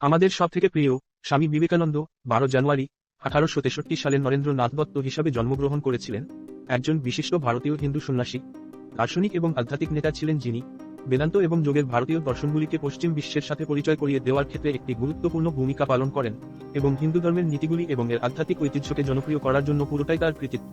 আমাদের সব থেকে প্রিয় স্বামী বিবেকানন্দ, বারো জানুয়ারি, আঠারোশো তেষট্টি সালে নরেন্দ্রনাথ দত্ত হিসাবে জন্মগ্রহণ করেছিলেন। একজন বিশিষ্ট ভারতীয় হিন্দু সন্ন্যাসী, দার্শনিক এবং আধ্যাত্মিক নেতা ছিলেন যিনি। বেদান্ত এবং যোগের ভারতীয় দর্শনগুলিকে পশ্চিম বিশ্বের সাথে পরিচয় করিয়ে দেওয়ার ক্ষেত্রে একটি গুরুত্বপূর্ণ ভূমিকা পালন করেন এবং হিন্দু ধর্মের নীতিগুলি এবং এর আধ্যাত্মিক ঐতিহ্যকে জনপ্রিয় করার জন্য পুরোটাই তার কৃতিত্ব।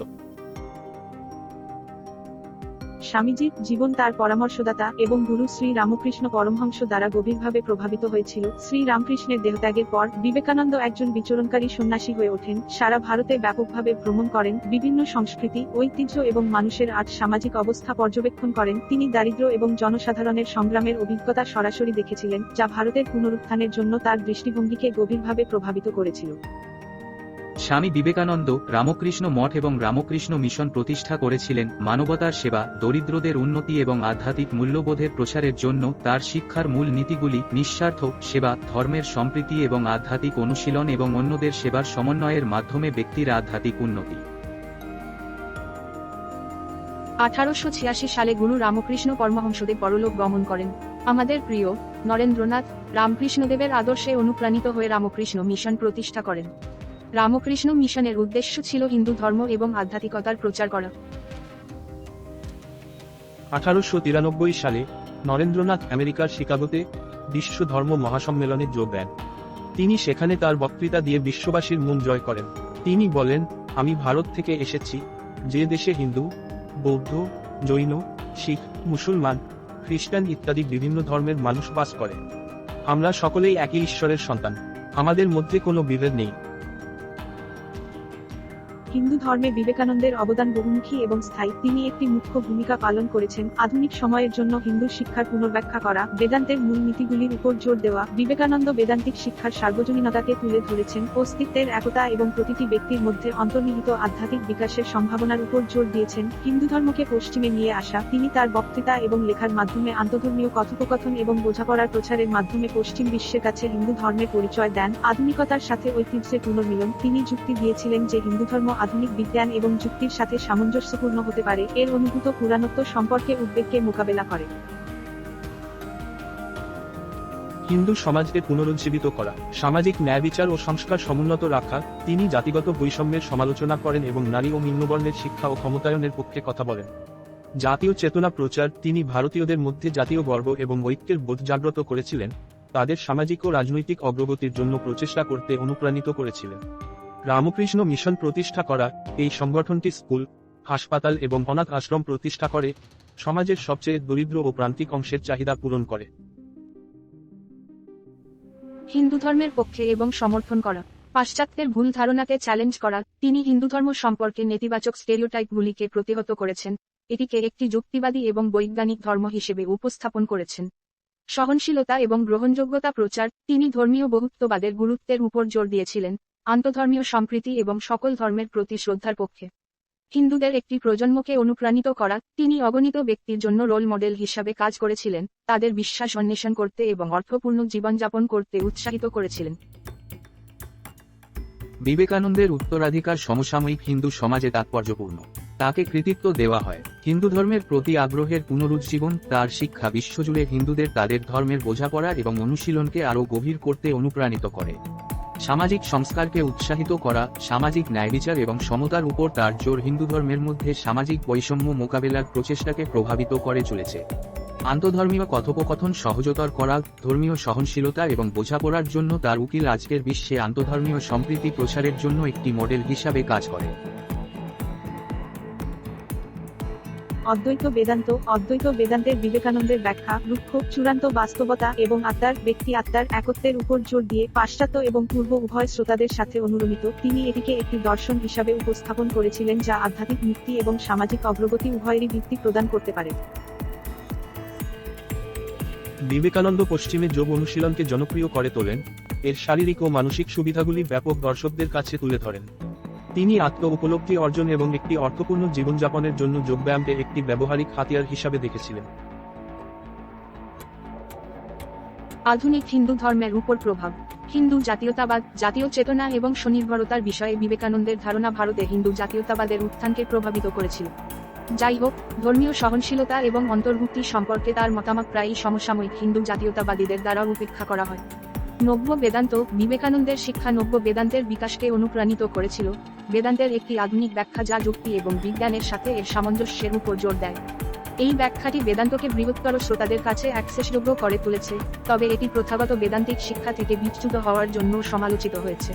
স্বামীজির জীবন তার পরামর্শদাতা এবং গুরু শ্রী রামকৃষ্ণ পরমহংস দ্বারা গভীরভাবে প্রভাবিত হয়েছিল। শ্রী রামকৃষ্ণের দেহত্যাগের পর বিবেকানন্দ একজন বিচরণকারী সন্ন্যাসী হয়ে ওঠেন। সারা ভারতে ব্যাপকভাবে ভ্রমণ করেন। বিভিন্ন সংস্কৃতি, ঐতিহ্য এবং মানুষের আট সামাজিক অবস্থা পর্যবেক্ষণ করেন। তিনি দারিদ্র এবং জনসাধারণের সংগ্রামের অভিজ্ঞতা সরাসরি দেখেছিলেন, যা ভারতের পুনরুত্থানের জন্য তার দৃষ্টিভঙ্গিকে গভীরভাবে প্রভাবিত করেছিল। স্বামী বিবেকানন্দ রামকৃষ্ণ মঠ এবং রামকৃষ্ণ মিশন প্রতিষ্ঠা করেছিলেন মানবতার সেবা, দরিদ্রদের উন্নতি এবং আধ্যাত্মিক মূল্যবোধের প্রসারের জন্য তার শিক্ষার মূল নীতিগুলি নিঃস্বার্থ সেবা, ধর্মের সম্প্রীতি এবং আধ্যাত্মিক অনুশীলন এবং অন্যদের সেবার সমন্বয়ের মাধ্যমে ব্যক্তির আধ্যাত্মিক উন্নতি। আঠারোশো ছিয়াশি সালে গুরু রামকৃষ্ণ পরমহংসদেব পরলোক গমন করেন। আমাদের প্রিয় নরেন্দ্রনাথ রামকৃষ্ণদেবের আদর্শে অনুপ্রাণিত হয়ে রামকৃষ্ণ মিশন প্রতিষ্ঠা করেন। রামকৃষ্ণ মিশনের উদ্দেশ্য ছিল হিন্দু ধর্ম এবং আধ্যাত্মিকতার প্রচার করা। আঠারোশো তিরানব্বই সালে নরেন্দ্রনাথ আমেরিকার শিকাগোতে বিশ্ব ধর্ম মহাসম্মেলনে যোগ দেন। তিনি সেখানে তার বক্তৃতা দিয়ে বিশ্ববাসীর মন জয় করেন। তিনি বলেন, আমি ভারত থেকে এসেছি। যে দেশে হিন্দু, বৌদ্ধ, জৈন, শিখ, মুসলমান, খ্রিস্টান ইত্যাদি বিভিন্ন ধর্মের মানুষ বাস করে। আমরা সকলেই একই ঈশ্বরের সন্তান। আমাদের মধ্যে কোনো বিভেদ নেই। হিন্দু ধর্মে বিবেকানন্দের অবদান বহুমুখী এবং স্থায়ী। তিনি একটি মুখ্য ভূমিকা পালন করেছেন। আধুনিক সময়ের জন্য হিন্দু শিক্ষার পুনর্ব্যাখ্যা করা, বেদান্তের মূল নীতিগুলির উপর জোর দেওয়া, বিবেকানন্দ বেদান্তিক শিক্ষার সার্বজনীনতাকে তুলে ধরেছেন। অস্তিত্বের একতা এবং প্রতিটি ব্যক্তির মধ্যে অন্তর্নিহিত আধ্যাত্মিক বিকাশের সম্ভাবনার উপর জোর দিয়েছেন। হিন্দু ধর্মকে পশ্চিমে নিয়ে আসা, তিনি তার বক্তৃতা এবং লেখার মাধ্যমে আন্তধর্মীয় কথোপকথন এবং বোঝাপড়ার প্রচারের মাধ্যমে পশ্চিম বিশ্বের কাছে হিন্দু ধর্মের পরিচয় দেন। আধুনিকতার সাথে ঐতিহ্যের পুনর্মিলন, তিনি যুক্তি দিয়েছিলেন যে হিন্দু ধর্ম আধুনিক বিজ্ঞান এবং যুক্তির সাথে সামঞ্জস্যপূর্ণ হতে পারে, এর অনুভূত পুরাণত্ব সম্পর্কে উদ্বেগকে মোকাবেলা করে। হিন্দু সমাজকে পুনরুজ্জীবিত করা, সামাজিক ন্যায় বিচার ও সংস্কার সমুন্নত রাখা, তিনি জাতিগত বৈষম্যের সমালোচনা করেন এবং নারী ও নিম্নবর্ণের শিক্ষা ও ক্ষমতায়নের পক্ষে কথা বলেন। জাতীয় চেতনা প্রচার, তিনি ভারতীয়দের মধ্যে জাতীয় গর্ব এবং ঐক্যের বোধ জাগ্রত করেছিলেন, তাদের সামাজিক ও রাজনৈতিক অগ্রগতির জন্য প্রচেষ্টা করতে অনুপ্রাণিত করেছিলেন। রামকৃষ্ণ মিশন প্রতিষ্ঠা করা এই সংগঠনটি স্কুল, হাসপাতাল এবং অনাথ আশ্রম প্রতিষ্ঠা করে, সমাজের সবচেয়ে দরিদ্র ও প্রান্তিক অংশের চাহিদা পূরণ করে। হিন্দু ধর্মের পক্ষে এবং সমর্থন করা, পাশ্চাত্যের ভুল ধারণাকে চ্যালেঞ্জ করা, তিনি হিন্দু ধর্ম সম্পর্কে নেতিবাচক স্টেরিওটাইপগুলিকে প্রতিহত করেছেন, এটিকে একটি যুক্তিবাদী এবং বৈজ্ঞানিক ধর্ম হিসেবে উপস্থাপন করেছেন। সহনশীলতা এবং গ্রহণযোগ্যতা প্রচার, তিনি ধর্মীয় বহুত্ববাদের গুরুত্বের উপর জোর দিয়েছিলেন। আন্তধর্মীয় সম্প্রীতি এবং সকল ধর্মের প্রতি শ্রদ্ধার পক্ষে। হিন্দুদের একটি প্রজন্মকে অনুপ্রাণিত করা, তিনি অগণিত ব্যক্তির জন্য রোল মডেল হিসাবে কাজ করেছিলেন, তাদের বিশ্বাস অন্বেষণ করতে এবং অর্থপূর্ণ জীবনযাপন করতে উৎসাহিত করেছিলেন। বিবেকানন্দের উত্তরাধিকার সমসাময়িক হিন্দু সমাজে তাৎপর্যপূর্ণ। তাকে কৃতিত্ব দেওয়া হয়। হিন্দু ধর্মের প্রতি আগ্রহের পুনরুজ্জীবন, তার শিক্ষা বিশ্বজুড়ে হিন্দুদের তাদের ধর্মের বোঝাপড়া এবং অনুশীলনকে আরও গভীর করতে অনুপ্রাণিত করে। সামাজিক সংস্কারকে উৎসাহিত করা, সামাজিক ন্যায়বিচার এবং সমতার উপর তার জোর হিন্দু ধর্মের মধ্যে সামাজিক বৈষম্য মোকাবেলার প্রচেষ্টাকে প্রভাবিত করে চলেছে। আন্তধর্মীয় কথোপকথন সহজতর করা, ধর্মীয় সহনশীলতা এবং বোঝাপড়ার জন্য তার উকিল আজকের বিশ্বে আন্তধর্মীয় সম্প্রীতি প্রসারের জন্য একটি মডেল হিসাবে কাজ করে। অদ্বৈত বেদান্ত, অদ্বৈত বেদান্তের বিবেকানন্দের ব্যাখ্যা, রুক্ষ, চূড়ান্ত বাস্তবতা এবং আত্মার, ব্যক্তি আত্মার একত্বের উপর জোর দিয়ে পাশ্চাত্য এবং পূর্ব উভয় শ্রোতাদের সাথে অনুরমিত তিনি এটিকে একটি দর্শন হিসাবে উপস্থাপন করেছিলেন যা আধ্যাত্মিক মুক্তি এবং সামাজিক অগ্রগতি উভয়েরই ভিত্তি প্রদান করতে পারে। বিবেকানন্দ পশ্চিমে যোগ অনুশীলনকে জনপ্রিয় করে তোলেন। এর শারীরিক ও মানসিক সুবিধাগুলি ব্যাপক দর্শকদের কাছে তুলে ধরেন। তিনি আত্ম উপলব্ধি অর্জন এবং একটি অর্থপূর্ণ জীবনযাপনের জন্য যোগব্যায়ামকে একটি ব্যবহারিক হাতিয়ার হিসাবে দেখেছিলেন। আধুনিক হিন্দু ধর্মের উপর প্রভাব। হিন্দু জাতীয়তাবাদ, জাতীয় চেতনা এবং স্বনির্ভরতার বিষয়ে বিবেকানন্দের ধারণা ভারতে হিন্দু জাতীয়তাবাদের উত্থানকে প্রভাবিত করেছিল। যাই হোক, ধর্মীয় সহনশীলতা এবং অন্তর্ভুক্তি সম্পর্কে তার মতামত প্রায়ই সমসাময়িক হিন্দু জাতীয়তাবাদীদের দ্বারা উপেক্ষা করা হয়। নব্য বেদান্ত বিবেকানন্দের শিক্ষা নব্য বেদান্তের বিকাশকে অনুপ্রাণিত করেছিল। বেদান্তের একটি আধুনিক ব্যাখ্যা যা যুক্তি এবং বিজ্ঞানের সাথে এর সামঞ্জস্যের উপর জোর দেয়। এই ব্যাখ্যাটি বেদান্তকে বৃহত্তর শ্রোতাদের কাছে অ্যাক্সেসযোগ্য করে তুলেছে, তবে এটি প্রথাগত বেদান্তিক শিক্ষা থেকে বিচ্যুত হওয়ার জন্য সমালোচিত হয়েছে।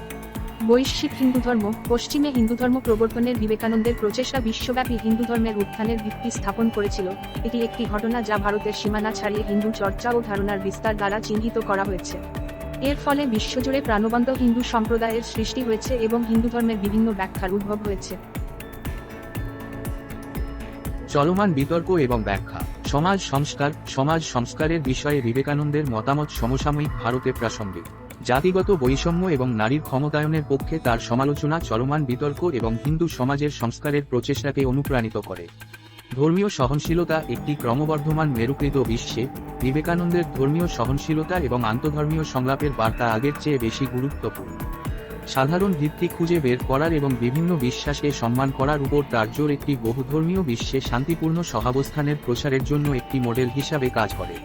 বৈশ্বিক হিন্দু ধর্ম, পশ্চিমে হিন্দু ধর্ম প্রবর্তনের বিবেকানন্দের প্রচেষ্টা বিশ্বব্যাপী হিন্দু ধর্মের উত্থানের ভিত্তি স্থাপন করেছিল। এটি একটি ঘটনা যা ভারতের সীমানা ছাড়িয়ে হিন্দু চর্চা ও ধারণার বিস্তার দ্বারা চিহ্নিত করা হয়েছে। এর ফলে বিশ্বজুড়ে প্রাণবন্ত হিন্দু সম্প্রদায়ের সৃষ্টি হয়েছে এবং হিন্দু ধর্মের বিভিন্ন ব্যাখ্যার উদ্ভব হয়েছে। চলমান বিতর্ক এবং ব্যাখ্যা, সমাজ সংস্কার, সমাজ সংস্কারের বিষয়ে বিবেকানন্দের মতামত সমসাময়িক ভারতে প্রাসঙ্গিক। জাতিগত বৈষম্য এবং নারীর ক্ষমতায়নের পক্ষে তার সমালোচনা চলমান বিতর্ক এবং হিন্দু সমাজের সংস্কারের প্রচেষ্টাকে অনুপ্রাণিত করে। ধর্মীয় সহনশীলতা একটি ক্রমবর্ধমান মেরুকৃত বিশ্বে, বিবেকানন্দের ধর্মীয় সহনশীলতা এবং আন্তধর্মীয় সংলাপের বার্তা আগের চেয়ে বেশি গুরুত্বপূর্ণ। সাধারণ ভিত্তি খুঁজে বের করার এবং বিভিন্ন বিশ্বাসকে সম্মান করার উপর তার জোর একটি বহুধর্মীয় বিশ্বে শান্তিপূর্ণ সহাবস্থানের প্রসারের জন্য একটি মডেল হিসাবে কাজ করে।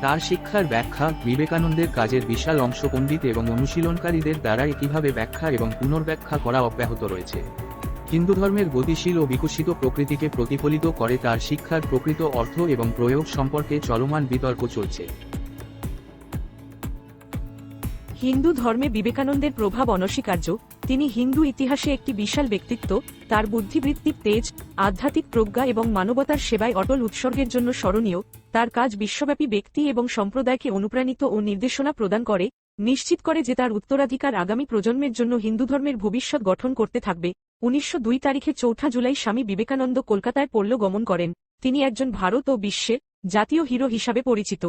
তার শিক্ষার ব্যাখ্যা বিবেকানন্দের কাজের বিশাল অংশ পণ্ডিত এবং অনুশীলনকারীদের দ্বারা একইভাবে ব্যাখ্যা এবং পুনর্ব্যাখ্যা করা অব্যাহত রয়েছে। হিন্দু ধর্মের গতিশীল ও বিকশিত প্রকৃতিকে প্রতিফলিত করে তার শিক্ষার প্রকৃত অর্থ এবং প্রয়োগ সম্পর্কে চলমান বিতর্ক চলছে। হিন্দু ধর্মে বিবেকানন্দের প্রভাব অনস্বীকার্য, তিনি হিন্দু ইতিহাসে একটি বিশাল ব্যক্তিত্ব, তার বুদ্ধিবৃত্তিক তেজ, আধ্যাত্মিক প্রজ্ঞা এবং মানবতার সেবায় অটল উৎসর্গের জন্য স্মরণীয়, তার কাজ বিশ্বব্যাপী ব্যক্তি এবং সম্প্রদায়কে অনুপ্রাণিত ও নির্দেশনা প্রদান করে, নিশ্চিত করে যে তার উত্তরাধিকার আগামী প্রজন্মের জন্য হিন্দু ধর্মের ভবিষ্যৎ গঠন করতে থাকবে। উনিশশো দুই তারিখে চৌঠা জুলাই স্বামী বিবেকানন্দ কলকাতায় পল্ল গমন করেন। তিনি একজন ভারত ও বিশ্বের জাতীয় হিরো হিসাবে পরিচিত।